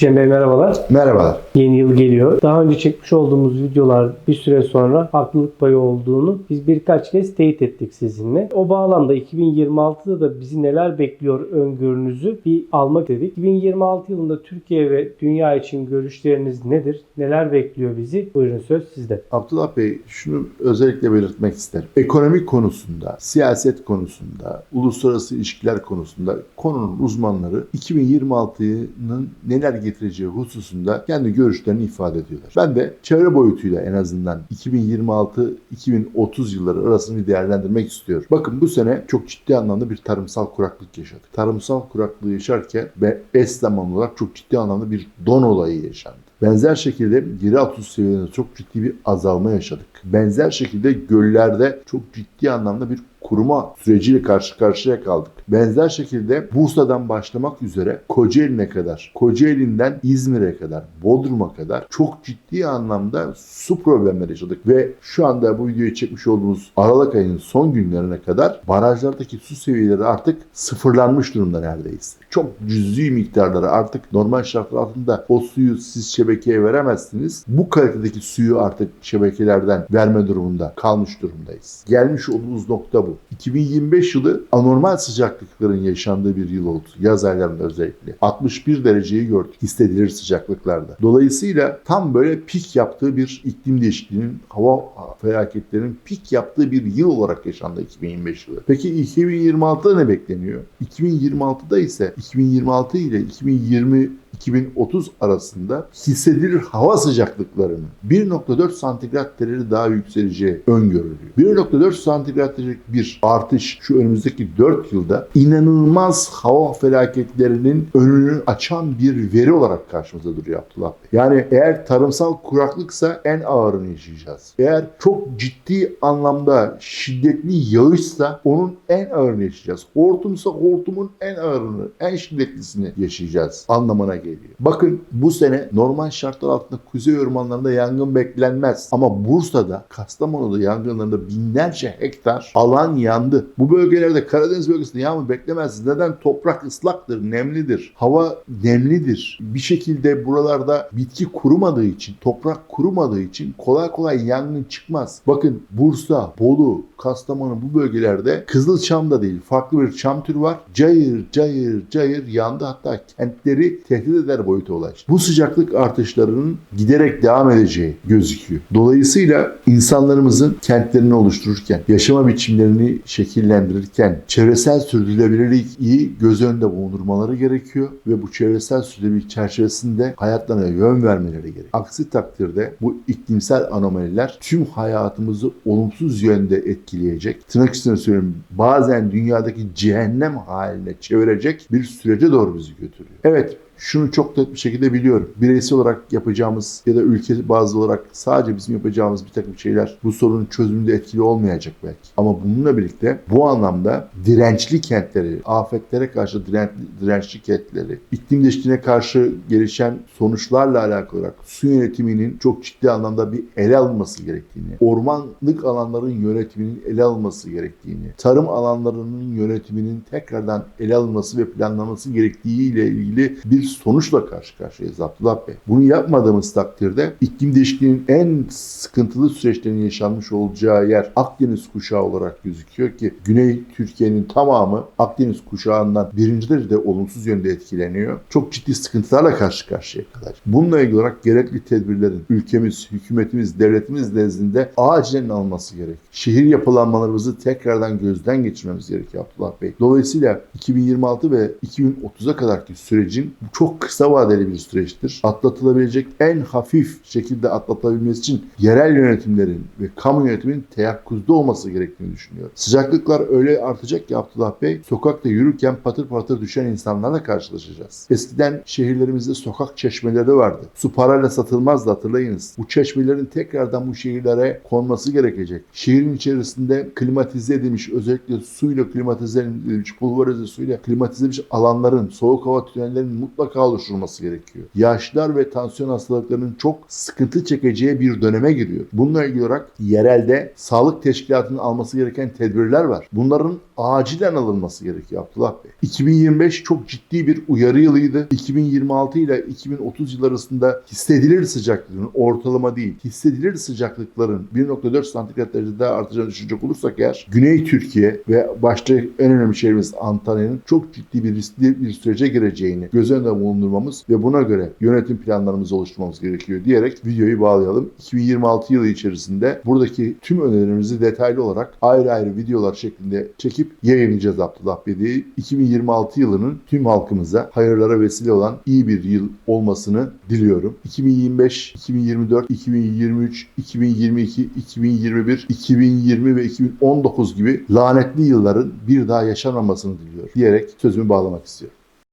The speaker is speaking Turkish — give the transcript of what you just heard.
Cem Bey merhabalar. Merhabalar. Yeni yıl geliyor. Daha önce çekmiş olduğumuz videolar bir süre sonra haklılık payı olduğunu biz birkaç kez teyit ettik sizinle. O bağlamda 2026'da da bizi neler bekliyor öngörünüzü bir almak dedik. 2026 yılında Türkiye ve dünya için görüşleriniz nedir? Neler bekliyor bizi? Buyurun söz sizde. Abdullah Bey şunu özellikle belirtmek isterim. Ekonomi konusunda, siyaset konusunda, uluslararası ilişkiler konusunda konunun uzmanları 2026'nın neler getireceği hususunda kendi görüşlerini ifade ediyorlar. Ben de çevre boyutuyla en azından 2026-2030 yılları arasını bir değerlendirmek istiyorum. Bakın bu sene çok ciddi anlamda bir tarımsal kuraklık yaşadık. Tarımsal kuraklığı yaşarken ve eş zamanlı olarak çok ciddi anlamda bir don olayı yaşandı. Benzer şekilde yeraltı seviyelerinde çok ciddi bir azalma yaşadık. Benzer şekilde göllerde çok ciddi anlamda bir kuruma süreciyle karşı karşıya kaldık. Benzer şekilde Bursa'dan başlamak üzere Kocaeli'ne kadar, Kocaeli'nden İzmir'e kadar, Bodrum'a kadar çok ciddi anlamda su problemleri yaşadık ve şu anda bu videoyu çekmiş olduğumuz Aralık ayının son günlerine kadar barajlardaki su seviyeleri artık sıfırlanmış durumda neredeyse. Çok cüzi miktarları artık normal şartlar altında o suyu siz şebekeye veremezsiniz. Bu kalitedeki suyu artık şebekelerden verme durumunda kalmış durumdayız. Gelmiş olduğumuz nokta bu. 2025 yılı anormal sıcaklıkların yaşandığı bir yıl oldu. Yaz aylarında özellikle. 61 dereceyi gördük hissedilir sıcaklıklarda. Dolayısıyla tam böyle pik yaptığı bir iklim değişikliğinin, hava felaketlerinin pik yaptığı bir yıl olarak yaşandı 2025 yılı. Peki 2026'da ne bekleniyor? 2026'da ise 2026 ile 2020 2030 arasında hissedilir hava sıcaklıklarının 1.4 santigrat derece daha yükseleceği öngörülüyor. 1.4 santigrat derecelik bir artış şu önümüzdeki 4 yılda inanılmaz hava felaketlerinin önünü açan bir veri olarak karşımıza duruyor Abdullah Bey. Yani eğer tarımsal kuraklıksa en ağırını yaşayacağız. Eğer çok ciddi anlamda şiddetli yağışsa onun en ağırını yaşayacağız. Hortumsa hortumun en ağırını, en şiddetlisini yaşayacağız anlamına geliyor. Bakın bu sene normal şartlar altında kuzey ormanlarında yangın beklenmez. Ama Bursa'da, Kastamonu'da yangınlarında binlerce hektar alan yandı. Bu bölgelerde Karadeniz bölgesinde yağmur beklemez. Neden? Toprak ıslaktır, nemlidir. Hava nemlidir. Bir şekilde buralarda bitki kurumadığı için, toprak kurumadığı için kolay kolay yangın çıkmaz. Bakın Bursa, Bolu, Kastamonu bu bölgelerde Kızılçam da değil farklı bir çam türü var. Cayır cayır cayır yandı hatta kentleri tehdit eder boyuta ulaştı. Bu sıcaklık artışlarının giderek devam edeceği gözüküyor. Dolayısıyla insanlarımızın kentlerini oluştururken, yaşama biçimlerini şekillendirirken çevresel sürdürülebilirliği göz önünde bulundurmaları gerekiyor ve bu çevresel sürdürülebilirlik çerçevesinde hayatlarına yön vermeleri gerekiyor. Aksi takdirde bu iklimsel anomaliler tüm hayatımızı olumsuz yönde etkileyecek. Tırnak içinde söylüyorum bazen dünyadaki cehennem haline çevirecek bir sürece doğru bizi götürüyor. Evet şunu çok net bir şekilde biliyorum. Bireysel olarak yapacağımız ya da ülke bazı olarak sadece bizim yapacağımız bir takım şeyler bu sorunun çözümünde etkili olmayacak belki. Ama bununla birlikte bu anlamda dirençli kentleri, afetlere karşı dirençli, dirençli kentleri, iklim değişikliğine karşı gelişen sonuçlarla alakalı olarak su yönetiminin çok ciddi anlamda bir ele alınması gerektiğini, ormanlık alanların yönetiminin ele alınması gerektiğini, tarım alanlarının yönetiminin tekrardan ele alınması ve planlanması gerektiği ile ilgili bir sonuçla karşı karşıyayız Abdullah Bey. Bunu yapmadığımız takdirde iklim değişikliğinin en sıkıntılı süreçlerin yaşanmış olacağı yer Akdeniz kuşağı olarak gözüküyor ki Güney Türkiye'nin tamamı Akdeniz kuşağından birinci derecede olumsuz yönde etkileniyor. Çok ciddi sıkıntılarla karşı karşıya kalacak. Bununla ilgili olarak gerekli tedbirlerin ülkemiz, hükümetimiz, devletimiz nezdinde acilen alınması gerek. Şehir yapılanmalarımızı tekrardan gözden geçirmemiz gerekiyor Abdullah Bey. Dolayısıyla 2026 ve 2030'a kadarki sürecin çok kısa vadeli bir süreçtir. Atlatılabilecek en hafif şekilde atlatılabilmesi için yerel yönetimlerin ve kamu yönetiminin teyakkuzda olması gerektiğini düşünüyorum. Sıcaklıklar öyle artacak ki Abdullah Bey, sokakta yürürken patır patır düşen insanlarla karşılaşacağız. Eskiden şehirlerimizde sokak çeşmeleri vardı. Su parayla satılmazdı hatırlayınız. Bu çeşmelerin tekrardan bu şehirlere konması gerekecek. Şehrin içerisinde klimatize edilmiş, özellikle suyla klimatize edilmiş, pulverize suyla klimatize edilmiş alanların, soğuk hava tünellerinin mutlaka mutlaka oluşturulması gerekiyor. Yaşlılar ve tansiyon hastalıklarının çok sıkıntı çekeceği bir döneme giriyor. Bununla ilgili olarak yerelde sağlık teşkilatının alması gereken tedbirler var. Bunların acilen alınması gerekiyor Abdullah Bey. 2025 çok ciddi bir uyarı yılıydı. 2026 ile 2030 yıl arasında hissedilir sıcaklığın ortalama değil, hissedilir sıcaklıkların 1.4 santigrat derecede artacağını düşünecek olursak eğer Güney Türkiye ve başta en önemli şehrimiz Antalya'nın çok ciddi bir riskli bir sürece gireceğini göz önünde bulundurmamız ve buna göre yönetim planlarımızı oluşturmamız gerekiyor diyerek videoyu bağlayalım. 2026 yılı içerisinde buradaki tüm önerilerimizi detaylı olarak ayrı ayrı videolar şeklinde çekip yayınlayacağız Abdullah Bey diye. 2026 yılının tüm halkımıza hayırlara vesile olan iyi bir yıl olmasını diliyorum. 2025, 2024, 2023, 2022, 2021, 2020 ve 2019 gibi lanetli yılların bir daha yaşanmamasını diliyorum diyerek sözümü bağlamak istiyorum.